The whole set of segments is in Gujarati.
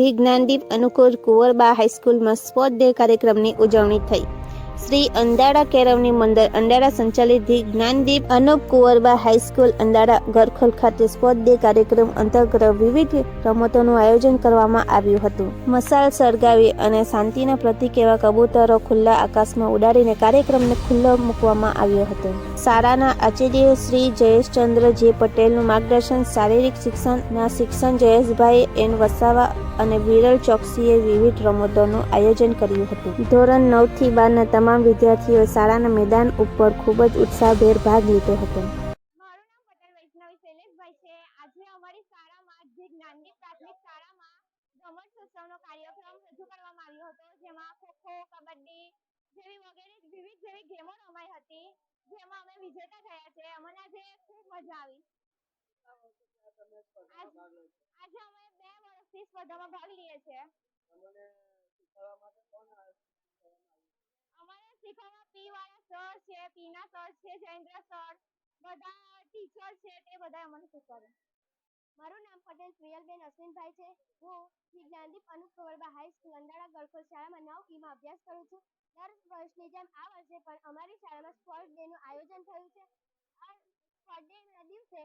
ધી જ્ઞાનદીપ અનુકૂળ કુંવરબા હાઈસ્કૂલમાં સ્પોર્ટ ડે કાર્યક્રમની ઉજવણી થઈ. શ્રી અંદાડા કેરવની મંડળ અંડાળા સંચાલિત the Gnandeep Anup Kunvarba high school Andada Garkhol ખાતે સ્પોર્ટ ડે કાર્યક્રમ અંતર્ગત વિવિધ રમતોનું આયોજન કરવામાં આવ્યું હતું. મસાલ સળગાવી અને શાંતિના પ્રતિક એવા કબૂતરો ખુલ્લા આકાશમાં ઉડાડીને કાર્યક્રમને ખુલ્લો મૂકવામાં આવ્યો હતો. શાળાના આચાર્ય શ્રી જયેશચંદ્ર જે પટેલનું માર્ગદર્શન શારીરિક શિક્ષણના શિક્ષણ જયેશભાઈ એન વસાવા અને વિરલ ચોકસીએ વિવિધ રમતોનું આયોજન કર્યું હતું. ધોરણ નવથી બારના તમામ વિદ્યાર્થીઓએ શાળાના મેદાન ઉપર ખૂબ જ ઉત્સાહભેર ભાગ લીધો હતો. મારું નામ પટેલ વૈષ્ણવી શૈલેષભાઈ છે. આજે અમારી શાળામાં જે જ્ઞાનદીપ પ્રાથમિક શાળામાં રમત ઉત્સવનો કાર્યક્રમ રજૂ કરવામાં આવ્યો હતો જેમાં ખોખો કબડ્ડી જેવી વગેરે વિવિધ જેવી ગેમો રમાઈ હતી જેમાં અમે વિજેતા થયા છે. અમને આજે ખૂબ મજા આવી. આજે અમે બે સ્પર્ધામાં ભાગ લઈએ છીએ. અમારે શીખવામાં પી વાળા સર છે પીના સર છે જયેન્દ્ર સર બધા ટીચર છે તે બધા અમને શીખવાડે મારું નામ પટેલ પ્રિયલબેન અશ્વિનભાઈ છે. હું શ્રી જ્ઞાનદીપ અનુપ કુંવરબા હાઈસ્કૂલ અંદાળા ગળખોલ શાળામાં નવ ઈમાં અભ્યાસ કરું છું. દર વર્ષની જેમ આ વર્ષે પણ અમારી શાળામાં સ્પોર્ટ ડેનું આયોજન થયું છે. આ સ્પોર્ટ ડેના દિવસે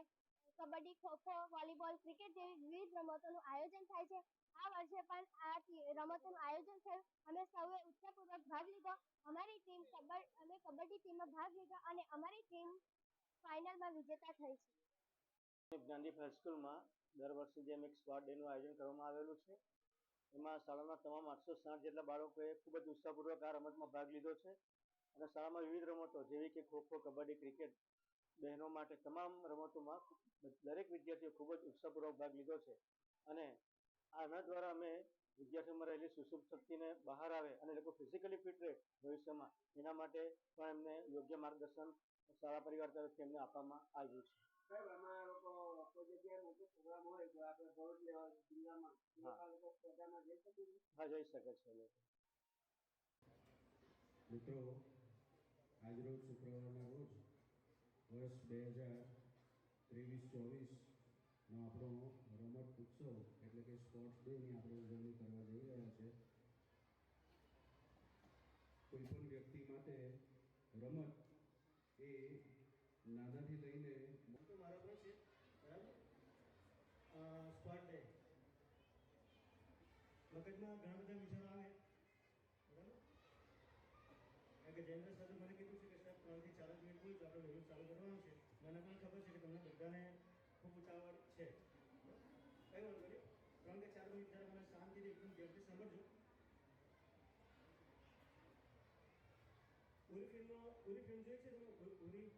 કબડ્ડી ખોખો વોલીબોલ, ક્રિકેટ જેવી વિવિધ રમતોનું આયોજન થાય છે. આ વર્ષે પણ આ રમતોનું આયોજન થયું. અમે સૌએ ઉત્સાહપૂર્વક ભાગ લીધો. અમારી ટીમ અમે કબડ્ડી ટીમમાં ભાગ લીધો અને અમારી ટીમ ફાઇનલમાં વિજેતા થઈ છે. જ્ઞાનદીપ હાઈસ્કૂલમાં દર વર્ષે જેમ એક સ્પોર્ટ ડેનું આયોજન કરવામાં આવેલું છે. એમાં શાળાના તમામ આઠસો સાઠ જેટલા બાળકોએ ખૂબ જ ઉત્સાહપૂર્વક આ રમતમાં ભાગ લીધો છે. અને શાળામાં વિવિધ રમતો જેવી કે ખોખો કબડ્ડી, ક્રિકેટ બહેનો માટે તમામ રમતોમાં દરેક વિદ્યાર્થીઓ ખૂબ જ ઉત્સાહપૂર્વક ભાગ લીધો છે. અને આના દ્વારા અમે વિદ્યાર્થીઓમાં રહેલી સુસુપ્ત શક્તિને બહાર આવે અને લોકો ફિઝિકલી ફિટ રહે ભવિષ્યમાં એના માટે પણ એમને યોગ્ય માર્ગદર્શન શાળા પરિવાર તરફથી એમને આપવામાં આવ્યું છે. સાહેબ આમાં લોકો કોઈ જગ્યાએ મોટો પ્રોગ્રામ હોય તો આપણે ભરૂચ લેવા જિલ્લામાં એ હા. આ લોકો સ્પર્ધામાં જઈ શકે છે? હા જઈ શકે છે લોકો. મિત્રો આજરોજ શુક્રવારના રોજ વર્ષ બે હજાર ત્રેવીસ ચોવીસનો આપણો રમત ઉત્સવ એટલે કે સ્પોર્ટ્સ ડેની આપણે ઉજવણી કરવા જઈ રહ્યા છે. કોઈ પણ વ્યક્તિ માટે રમત એ નાનાથી લઈને મારો પણ છે, બરાબર? સ્પોટ ડે મગજમાં ઘણા બધા વિચારો આવે, બરાબર? કારણ કે જયેન્દ્ર સાથે મને કીધું છે કે સાહેબ ત્રણથી ચાર જ આપણે વહેલું ચાલુ કરવાનું છે. મને પણ ખબર છે કે તમને બધાને ખૂબ ઉતાવળ છે. કઈ વાંધો નહીં. ત્રણ કે ચાર મિનિટ જરા મને શાંતિથી એકદમ ધ્યાનથી સમજો ઉરી ફિલ્મનો ઉરી ફિલ્મ જોઈ છે તમે? ઉરી